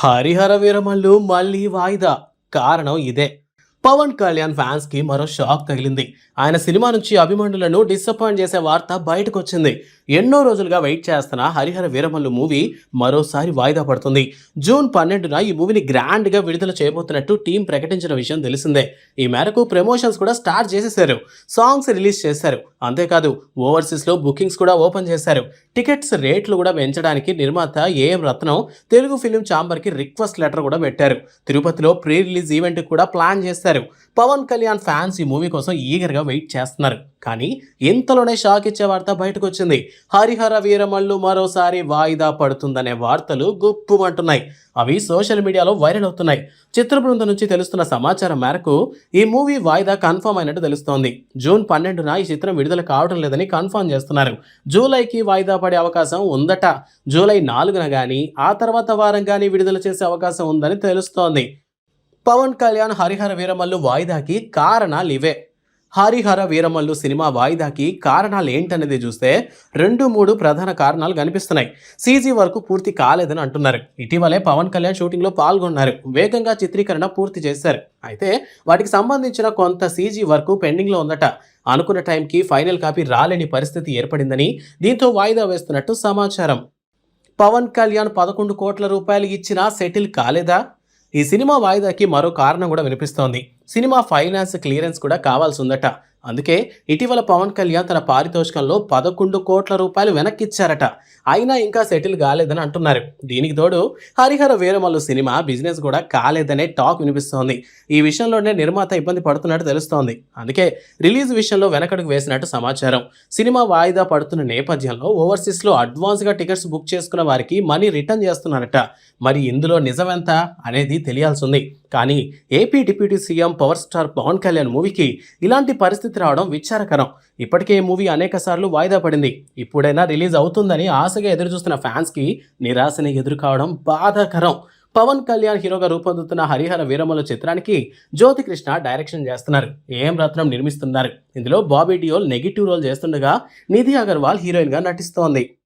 హరిహర వీరమల్లు మళ్ళీ వాయిదా కారణం ఇదే పవన్ కళ్యాణ్ ఫ్యాన్స్కి మరో షాక్ తగిలింది. ఆయన సినిమా నుంచి అభిమానులను డిసప్పాయింట్ చేసే వార్త బయటకు వచ్చింది ఎన్నో రోజులుగా వెయిట్ చేస్తున్న హరిహర వీరమల్లు మూవీ మరోసారి వాయిదా పడుతుంది. జూన్ పన్నెండున ఈ మూవీని గ్రాండ్గా విడుదల చేయబోతున్నట్టు టీం ప్రకటించిన విషయం తెలిసిందే. ఈ మేరకు ప్రమోషన్స్ కూడా స్టార్ట్ చేసేశారు. సాంగ్స్ రిలీజ్ చేశారు. అంతేకాదు ఓవర్సీస్లో బుకింగ్స్ కూడా ఓపెన్ చేశారు. టికెట్స్ రేట్లు కూడా పెంచడానికి నిర్మాత ఏఎం రత్నం తెలుగు ఫిలిం చాంబర్కి రిక్వెస్ట్ లెటర్ కూడా పెట్టారు. తిరుపతిలో ప్రీ రిలీజ్ ఈవెంట్ కూడా ప్లాన్ చేశారు. పవన్ కళ్యాణ్ ఫ్యాన్స్ ఈ మూవీ కోసం ఈగర్గా వెయిట్ చేస్తున్నారు. కానీ ఇంతలోనే షాక్ ఇచ్చే వార్త బయటకు వచ్చింది హరిహర వీరమల్లు మరోసారి వాయిదా పడుతుందనే వార్తలు గుప్పుమంటున్నాయి. అవి సోషల్ మీడియాలో వైరల్ అవుతున్నాయి. చిత్ర బృందం నుంచి తెలుస్తున్న సమాచారం మేరకు ఈ మూవీ వాయిదా కన్ఫర్మ్ అయినట్టు తెలుస్తోంది. జూన్ పన్నెండున ఈ చిత్రం విడుదల కావడం లేదని కన్ఫర్మ్ చేస్తున్నారు. జూలైకి వాయిదా పడే అవకాశం ఉందట. జూలై నాలుగున కానీ ఆ తర్వాత వారం కానీ విడుదల చేసే అవకాశం ఉందని తెలుస్తోంది. పవన్ కళ్యాణ్ హరిహర వీరమల్లు వాయిదాకి కారణాలు ఇవే హరిహర వీరమల్లు సినిమా వాయిదాకి కారణాలు ఏంటనేది చూస్తే రెండు మూడు ప్రధాన కారణాలు కనిపిస్తున్నాయి. సీజీ వరకు పూర్తి కాలేదని అంటున్నారు. ఇటీవలే పవన్ కళ్యాణ్ షూటింగ్లో పాల్గొన్నారు. వేగంగా చిత్రీకరణ పూర్తి చేశారు. అయితే వాటికి సంబంధించిన కొంత సీజీ వరకు పెండింగ్లో ఉందట. అనుకున్న టైంకి ఫైనల్ కాపీ రాలేని పరిస్థితి ఏర్పడిందని దీంతో వాయిదా వేస్తున్నట్టు సమాచారం. పవన్ కళ్యాణ్ పదకొండు కోట్ల రూపాయలు ఇచ్చినా సెటిల్ కాలేదా? ఈ సినిమా వాయిదాకి మరో కారణం కూడా వినిపిస్తోంది. సినిమా ఫైనాన్స్ క్లియరెన్స్ కూడా కావాల్సి ఉందట. అందుకే ఇటీవల పవన్ కళ్యాణ్ తన పారితోషికంలో పదకొండు కోట్ల రూపాయలు వెనక్కిచ్చారట. అయినా ఇంకా సెటిల్ కాలేదని అంటున్నారు. దీనికి తోడు హరిహర వీరమల్లు సినిమా బిజినెస్ కూడా కాలేదనే టాక్ వినిపిస్తోంది. ఈ విషయంలోనే నిర్మాత ఇబ్బంది పడుతున్నట్టు తెలుస్తోంది. అందుకే రిలీజ్ విషయంలో వెనకడుగు వేసినట్టు సమాచారం. సినిమా వాయిదా పడుతున్న నేపథ్యంలో ఓవర్సీస్లో అడ్వాన్స్గా టికెట్స్ బుక్ చేసుకున్న వారికి మనీ రిటర్న్ చేస్తున్నారట. మరి ఇందులో నిజమెంత అనేది తెలియాల్సి ఉంది. కానీ AP deputy CM power star Pawan Kalyan మూవీకి ఇలాంటి పరిస్థితి రావడం విచారకరం. ఇప్పటికే ఈ మూవీ అనేక సార్లు వాయిదా పడింది. ఇప్పుడైనా రిలీజ్ అవుతుందని ఆశగా ఎదురుచూస్తున్న ఫ్యాన్స్కి నిరాశని ఎదురు కావడం బాధాకరం. పవన్ కళ్యాణ్ హీరోగా రూపొందుతున్న హరిహర వీరమల చిత్రానికి జ్యోతి కృష్ణ డైరెక్షన్ చేస్తున్నారు. ఏం రత్నం నిర్మిస్తున్నారు. ఇందులో బాబీ డియోల్ నెగిటివ్ రోల్ చేస్తుండగా నిధి అగర్వాల్ హీరోయిన్గా నటిస్తోంది.